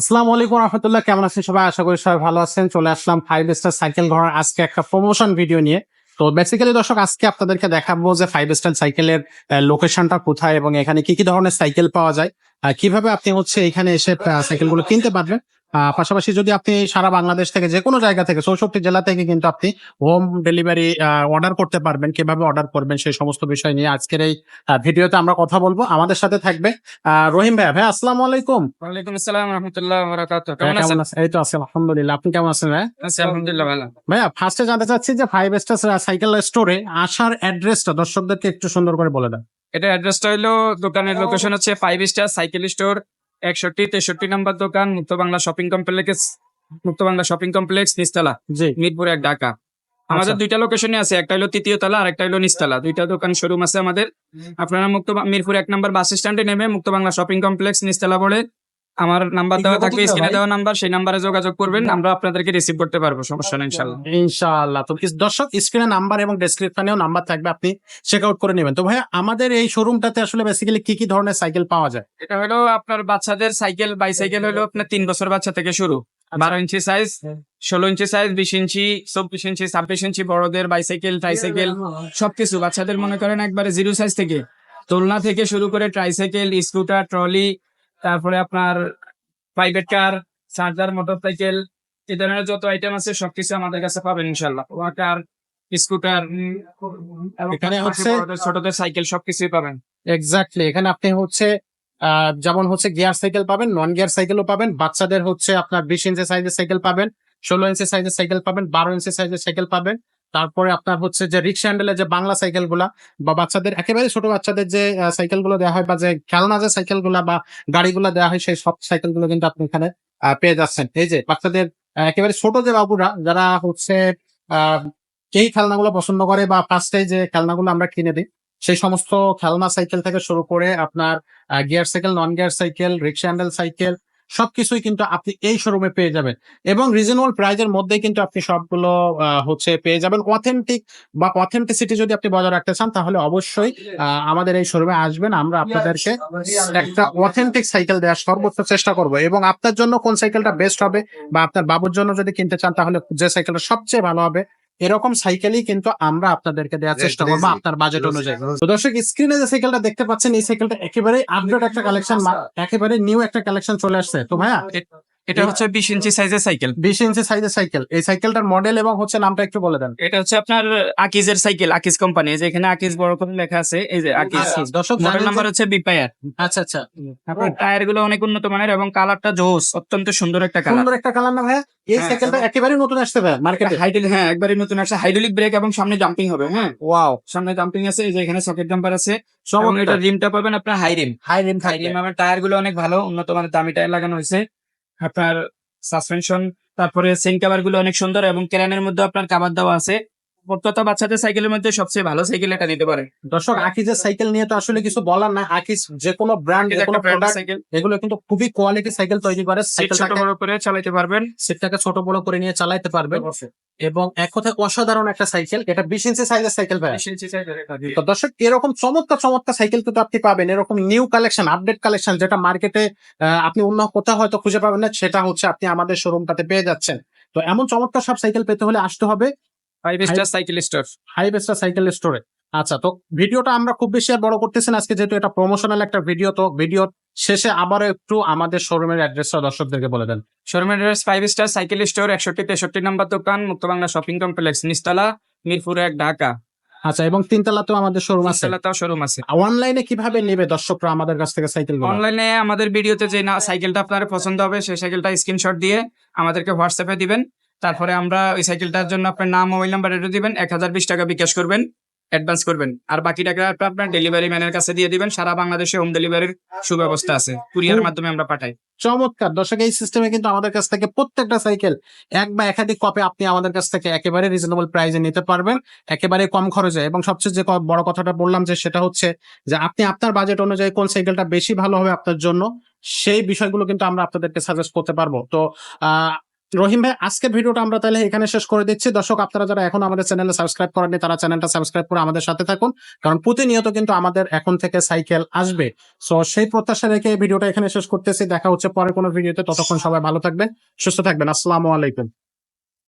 আসসালামু আলাইকুম রহমতুল্লাহ, কেমন আছেন সবাই? আশা করি সবাই ভালো আছেন। চলে আসলাম ফাইভ স্টার সাইকেল ধরার আজকে একটা প্রমোশন ভিডিও নিয়ে। তো বেসিক্যালি দর্শক, আজকে আপনাদেরকে দেখাবো যে ফাইভ স্টার সাইকেলের লোকেশনটা কোথায় এবং এখানে কি কি ধরনের সাইকেল পাওয়া যায়। কীভাবে আপনি হচ্ছে এখানে এসে সাইকেলগুলো কিনতে পারবেন। পাশাপাশি যদি আপনি সারা বাংলাদেশ থেকে যে কোনো জায়গা থেকে চৌষট্টি জেলা থেকে কিন্তু আপনি হোম ডেলিভারি অর্ডার করতে পারবেন কীভাবে অর্ডার করবেন সেই সমস্ত বিষয় নিয়ে আজকের এই ভিডিওতে আমরা কথা বলব। আমাদের সাথে থাকবে আহ, রহিম ভাই ভাই আসসালামু আলাইকুম। ওয়ালাইকুম আসসালাম রহমতুল্লাহ কেমন আছেন? এই তো আছি আলহামদুলিল্লাহ। আপনি কেমন আছেন ভাই আছি আলহামদুলিল্লাহ ভালো। ভাইয়া ফার্স্টে জানতে চাচ্ছি যে ফাইভ স্টার সাইকেল স্টোরে আসার অ্যাড্রেসটা দর্শকদেরকে একটু সুন্দর করে বলে দেন। এটা অ্যাড্রেসটা হলো দোকানের লোকেশন হচ্ছে ফাইভ স্টার সাইকেল স্টোর একষট্টি তেষট্টি নাম্বার দোকান মুক্ত Bangla shopping complex Mukto Bangla shopping complex নিস্তালা জি। মিরপুর এক ঢাকা। আমাদের আচ্ছা। দুইটা লোকেশনে আছে একটা হলো তৃতীয় তলা আর একটা হলো নিচতলা। দুইটা দোকান শোরুম আছে আমাদের। আপনারা মুক্ত মিরপুর এক নম্বর বাস স্ট্যান্ডে নেমে মুক্ত বাংলা শপিং কমপ্লেক্স নিস্তালা বলে আমার নাম্বার দেওয়া থাকবে স্ক্রিনে দেওয়া নাম্বার সেই নাম্বারে যোগাযোগ করবেন আমরা আপনাদেরকে রিসিভ করতে পারব সমস্যা নেই ইনশাল্লাহ ইনশাআল্লাহ। তো দর্শক স্ক্রিনে নাম্বার এবং ডেসক্রিপশনেও নাম্বার থাকবে আপনি চেক আউট করে নেবেন। তো ভাইয়া আমাদের এই শোরুমটাতে আসলে বেসিক্যালি কি কি ধরনের সাইকেল পাওয়া যায়? এটা হলো আপনার বাচ্চাদের সাইকেল বাইসাইকেল হলো আপনার তিন বছর বাচ্চা থেকে শুরু। বারো ইঞ্চি সাইজ ষোলো ইঞ্চি সাইজ বিশ ইঞ্চি চব্বিশ ইঞ্চি ছাব্বিশ ইঞ্চি বড়দের বাইসাইকেল ট্রাইসাইকেল সবকিছু। বাচ্চাদের মনে করেন একবারে জিরো সাইজ থেকে। দোলনা থেকে শুরু করে ট্রাইসাইকেল স্কুটার ট্রলি তারপরে আপনার private car charger motorcycle এই ধরনের যত আইটেম আছে সবকিছু আমাদের কাছে পাবেন ইনশাল্লাহ ওয়াকার স্কুটার এখানে হচ্ছে- ছোটদের সাইকেল সবকিছুই পাবেন। এক্স্যাক্টলি এখানে আপনি হচ্ছে আহ, যেমন হচ্ছে গিয়ার সাইকেল পাবেন নন গিয়ার সাইকেলও পাবেন বাচ্চাদের হচ্ছে আপনার বিশ ইঞ্চি সাইজের সাইকেল পাবেন ষোলো ইঞ্চি সাইজের সাইকেল পাবেন বারো ইঞ্চি সাইজের সাইকেল পাবেন। তারপরে আপনার হচ্ছে যে রিক্সা হ্যান্ডেলের যে বাংলা সাইকেলগুলা বা বাচ্চাদের একেবারে ছোট বাচ্চাদের যে সাইকেলগুলো দেওয়া হয় বা যে খেলনা যে সাইকেলগুলা বা গাড়িগুলো দেওয়া হয় সেই সব সাইকেলগুলো কিন্তু আপনি এখানে পেয়ে যাচ্ছেন। এই যে বাচ্চাদের একেবারে ছোট যে বাবুরা যারা হচ্ছে এই খেলনাগুলো পছন্দ করে বা ফার্স্টে যে খেলনাগুলো আমরা কিনে দিই, সেই সমস্ত খেলনা সাইকেল থেকে শুরু করে আপনার gear cycle non gear cycle rickshaw handle cycle সবকিছুই কিন্তু আপনি এই শোরুমে পেয়ে যাবেন। এবং রিজনেবল প্রাইজের মধ্যেই কিন্তু আপনি সবগুলো হচ্ছে পেয়ে যাবেন। অথেন্টিক বা অথেন্টিসিটি যদি আপনি বজায় রাখতে চান তাহলে অবশ্যই আহ, আমাদের এই শোরুমে আসবেন। আমরা আপনাদেরকে একটা অথেন্টিক সাইকেল দেওয়ার সর্বোচ্চ চেষ্টা করব। এবং আপনার জন্য কোন সাইকেলটা বেস্ট হবে বা আপনার বাবুর জন্য যদি কিনতে চান তাহলে যে সাইকেলটা সবচেয়ে ভালো হবে এরকম সাইকেলই কিন্তু আমরা আপনাদেরকে দেওয়ার চেষ্টা করব আপনার বাজেট অনুযায়ী। তো দর্শক স্ক্রিনে যে সাইকেলটা দেখতে পাচ্ছেন এই সাইকেলটা একেবারে আপডেট একটা কালেকশন একেবারে নিউ একটা কালেকশন চলে আসছে। তো ভাইয়া এটা হচ্ছে বিশ ইঞ্চি সাইজের সাইকেল বিশ ইঞ্চি সাইজের সাইকেল এই সাইকেলটার মডেল এবং হচ্ছে নামটা একটু বলে দেন। এটা হচ্ছে আপনার আকিজের সাইকেল আকিজ কোম্পানি যে এখানে আকিজ বড় করে লেখা আছে এই যে আকিজ। দর্শক মডেল নাম্বার হচ্ছে বিপায়ার আচ্ছা আচ্ছা। আপনার টায়ারগুলো অনেক উন্নত মানের এবং কালারটা জোস অত্যন্ত সুন্দর একটা কালার সুন্দর একটা কালার না ভাইয়া? এই হ্যাঁ, সাইকেলটা একেবারে নতুন আসছে ভাইয়া মার্কেটে হাইড্রোলিক হ্যাঁ একবারে নতুন একটা হাইড্রোলিক ব্রেক এবং সামনে জাম্পিং হবে হ্যাঁ। ওয়াও সামনে জাম্পিং আছে এই যে এখানে সকেট জাম্পার আছে। সব এটা রিমটা পাবেন আপনার high rim high rim high rim আমার টায়ারগুলো অনেক ভালো উন্নত মানের দামি টায়ার লাগানো হয়েছে। আপনার সাসপেনশন তারপরে সেন কাভারগুলো অনেক সুন্দর এবং কেরানের মধ্যে আপনার কাভার দেওয়া আছে। প্রত্যেকটা বাচ্চাদের সাইকেলের মধ্যে সবচেয়ে ভালো সাইকেল এটা নিতে পারে। দর্শক আকিজের সাইকেল নিয়ে তো আসলে কিছু বলার না আকিজ যে কোনো ব্র্যান্ড যে কোনো প্রোডাক্ট এগুলো কিন্তু খুবই কোয়ালিটি সাইকেল তৈরি করে। সিট ছোট বড় করে চালাতে পারবেন। সিটটাকে ছোট বড় করে নিয়ে চালাতে পারবেন। এবং এক কথায় অসাধারণ একটা সাইকেল। এটা বিশ ইঞ্চি সাইজের সাইকেল ভাই। তো দর্শক এরকম চমৎকার চমৎকার সাইকেল কিন্তু আপনি পাবেন। এরকম নিউ কালেকশন আপডেট কালেকশন যেটা মার্কেটে আপনি অন্য কোথাও হয়তো খুঁজে পাবেন না সেটা হচ্ছে আপনি আমাদের শোরুমটাতে পেয়ে যাচ্ছেন। তো এমন চমৎকার সব সাইকেল পেতে হলে আসতে হবে। ফাইভ স্টার সাইকেল স্টোর হাই বেস্টার সাইকেল স্টোরে আচ্ছা তো ভিডিওটা আমরা খুব বেশি আর বড় করতেছি না। আজকে যেহেতু এটা প্রমোশনাল একটা ভিডিও তো ভিডিওর শেষে আবারও একটু আমাদের শোরুমের অ্যাড্রেসটা দর্শকদেরকে বলে দেন। শোরুমের address five star cycle store একষট্টি তেষট্টি নাম্বার দোকান মুক্ত বাংলা শপিং কমপ্লেক্স নিস্তালা মিরপুর এক ঢাকা। আচ্ছা এবং তিনতলাতেও আমাদের শোরুম আছে। নিস্তালাতেও শোরুম আছে। অনলাইনে কীভাবে নেবে দর্শকরা আমাদের কাছ থেকে সাইকেল অনলাইনে আমাদের ভিডিওতে যে না সাইকেলটা আপনার পছন্দ হবে সেই সাইকেলটা স্ক্রিনশট দিয়ে আমাদেরকে হোয়াটসঅ্যাপে দিবেন। তারপরে আমরা ওই সাইকেলটার জন্য আপনার নাম মোবাইল নাম্বার এটা দিবেন এক হাজার বিশ টাকা বিকাশ করবেন অ্যাডভান্স করবেন। আর বাকি টাকা আপনি আপনার ডেলিভারি ম্যানের কাছে দিয়ে দিবেন সারা বাংলাদেশে হোম ডেলিভারির সুব্যবস্থা আছে কুরিয়ার মাধ্যমে আমরা পাঠাই। চমৎকার। দর্শক এই সিস্টেমে কিন্তু আমাদের কাছ থেকে প্রত্যেকটা সাইকেল এক বা একাধিক কপি আপনি আমাদের কাছ থেকে একেবারে রিজনেবল প্রাইসে নিতে পারবেন একেবারে কম খরচে। এবং সবচেয়ে যে বড় কথাটা বললাম যে সেটা হচ্ছে যে আপনি আপনার বাজেট অনুযায়ী কোন সাইকেলটা বেশি ভালো হবে আপনার জন্য সেই বিষয়গুলো কিন্তু আমরা আপনাদেরকে সাজেস্ট করতে পারব। তো আহ রহিম ভাই, আজকের ভিডিওটা আমরা তাহলে এখানে শেষ করে দিচ্ছি। দর্শক, আপনারা যারা এখন আমাদের চ্যানেলে সাবস্ক্রাইব করেননি, তারা চ্যানেলটা সাবস্ক্রাইব করে আমাদের সাথে থাকুন। কারণ প্রতিনিয়ত কিন্তু আমাদের এখন থেকে সাইকেল আসবে। সো, সেই প্রত্যাশা রেখে ভিডিওটা এখানে শেষ করতেছি। দেখা হচ্ছে পরে কোনো ভিডিওতে। ততক্ষণ সবাই ভালো থাকবেন, সুস্থ থাকবেন। আসসালামু আলাইকুম।